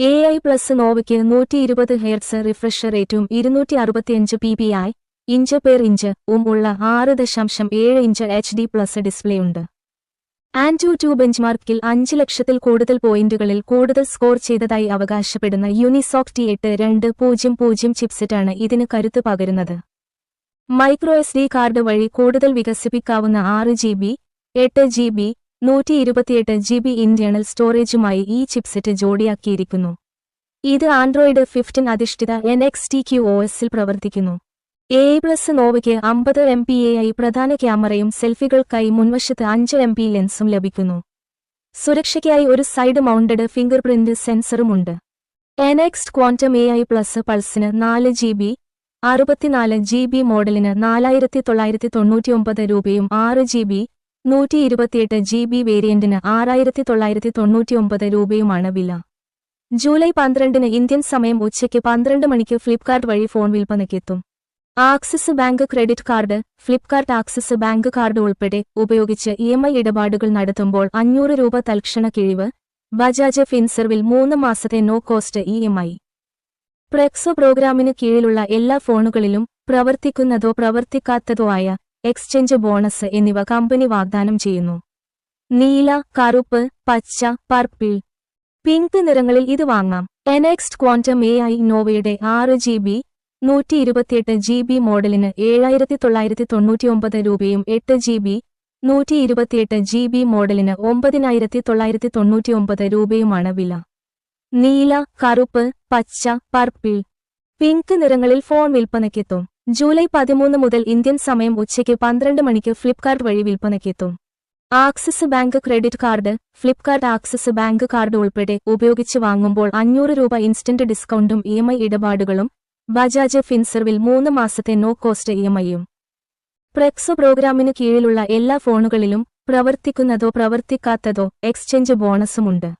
A I plus നോവയ്ക്ക് നൂറ്റി ഇരുപത് hairs refresher റേറ്റും ഇരുന്നൂറ്റി അറുപത്തിയഞ്ച് പി ബി ആയി. ഇഞ്ച് പേർ ഇഞ്ച് ഉം ഉള്ള ആറ് ദശാംശം ഏഴ് inch H D plus display ഉണ്ട്. ആൻഡ്രൂ ടു ബെഞ്ച്മാർക്കിൽ അഞ്ച് ലക്ഷത്തിൽ കൂടുതൽ പോയിന്റുകളിൽ കൂടുതൽ സ്കോർ ചെയ്തതായി അവകാശപ്പെടുന്ന യൂണിസോക് ടി എട്ട് രണ്ട് പൂജ്യം പൂജ്യം ചിപ്സെറ്റാണ് ഇതിന് കരുത്ത് പകരുന്നത്. മൈക്രോ എസ് ഡി കാർഡ് വഴി കൂടുതൽ വികസിപ്പിക്കാവുന്ന ആറ് ജി ബി എട്ട് ജി ബി നൂറ്റി ഇരുപത്തിയെട്ട് ജി ബി ഇന്റേണൽ സ്റ്റോറേജുമായി ഈ ചിപ്സെറ്റ് ജോഡിയാക്കിയിരിക്കുന്നു. ഇത് ആൻഡ്രോയിഡ് ഫിഫ്റ്റീൻ അധിഷ്ഠിത N X T Q O എസിൽ പ്രവർത്തിക്കുന്നു. എ പ്ലസ് നോവയ്ക്ക് അമ്പത് എം പി എ ഐ പ്രധാന ക്യാമറയും സെൽഫികൾക്കായി മുൻവശത്ത് അഞ്ച് എം പി ലെൻസും ലഭിക്കുന്നു. സുരക്ഷയ്ക്കായി ഒരു side mounted fingerprint സെൻസറുമുണ്ട് Nxt Quantum A I plus പൾസിന് നാല് ജി ബി അറുപത്തിനാല് ജി ബി മോഡലിന് നാലായിരത്തി തൊള്ളായിരത്തി തൊണ്ണൂറ്റിയൊമ്പത് രൂപയും ആറ് ജി ബി നൂറ്റി ഇരുപത്തിയെട്ട് ജി ബി വേരിയന്റിന് ആറായിരത്തി തൊള്ളായിരത്തി തൊണ്ണൂറ്റിയൊമ്പത് രൂപയുമാണ് വില. ജൂലൈ പന്ത്രണ്ടിന് ഇന്ത്യൻ സമയം ഉച്ചയ്ക്ക് പന്ത്രണ്ട് മണിക്ക് ഫ്ലിപ്കാർട്ട് വഴി phone വിൽപ്പനയ്ക്കെത്തും. Axis bank credit card Flipkart Axis bank card ഉൾപ്പെടെ ഉപയോഗിച്ച് ഇ എം ഐ ഇടപാടുകൾ നടത്തുമ്പോൾ അഞ്ഞൂറ് രൂപ തൽക്ഷണ കിഴിവ് ബജാജ് ഫിൻസർവിൽ മൂന്ന് മാസത്തെ no cost E M I. Prexo പ്രോഗ്രാമിന് കീഴിലുള്ള എല്ലാ ഫോണുകളിലും പ്രവർത്തിക്കുന്നതോ പ്രവർത്തിക്കാത്തതോ ആയ എക്സ്ചേഞ്ച് ബോണസ് എന്നിവ കമ്പനി വാഗ്ദാനം ചെയ്യുന്നു. നീല കറുപ്പ് പച്ച പർപ്പിൾ. പിങ്ക് നിറങ്ങളിൽ ഇത് വാങ്ങാം. എനെക്സ്റ്റ് ക്വാണ്ടം എ ഐ നോവയുടെ ആറ് ജി ബി നൂറ്റി ഇരുപത്തിയെട്ട് ജി ബി മോഡലിന് ഏഴായിരത്തി തൊള്ളായിരത്തി തൊണ്ണൂറ്റിയൊമ്പത് രൂപയും എട്ട് ജി ബി നൂറ്റി ഇരുപത്തിയെട്ട് ജി ബി മോഡലിന് ഒമ്പതിനായിരത്തി തൊള്ളായിരത്തി തൊണ്ണൂറ്റിയൊമ്പത് രൂപയുമാണ് വില. നീല കറുപ്പ് പച്ച പർപ്പിൾ. പിങ്ക് നിറങ്ങളിൽ ഫോൺ വിൽപ്പനയ്ക്കെത്തും. ജൂലൈ പതിമൂന്ന് മുതൽ ഇന്ത്യൻ സമയം ഉച്ചയ്ക്ക് പന്ത്രണ്ട് മണിക്ക് ഫ്ലിപ്കാർട്ട് വഴി വിൽപ്പനയ്ക്കെത്തും. Axis bank credit card Flipkart Axis bank card ഉൾപ്പെടെ ഉപയോഗിച്ച് വാങ്ങുമ്പോൾ അഞ്ഞൂറ് രൂപ ഇൻസ്റ്റന്റ് ഡിസ്കൗണ്ടും ഇ ഇടപാടുകളും ബജാജ് ഫിൻസർവിൽ മൂന്ന് മാസത്തെ നോ കോസ്റ്റ് ഇ എം ഐയും. പ്രെക്സോ പ്രോഗ്രാമിനു കീഴിലുള്ള എല്ലാ ഫോണുകളിലും പ്രവർത്തിക്കുന്നതോ പ്രവർത്തിക്കാത്തതോ എക്സ്ചേഞ്ച് ബോണസുമുണ്ട്.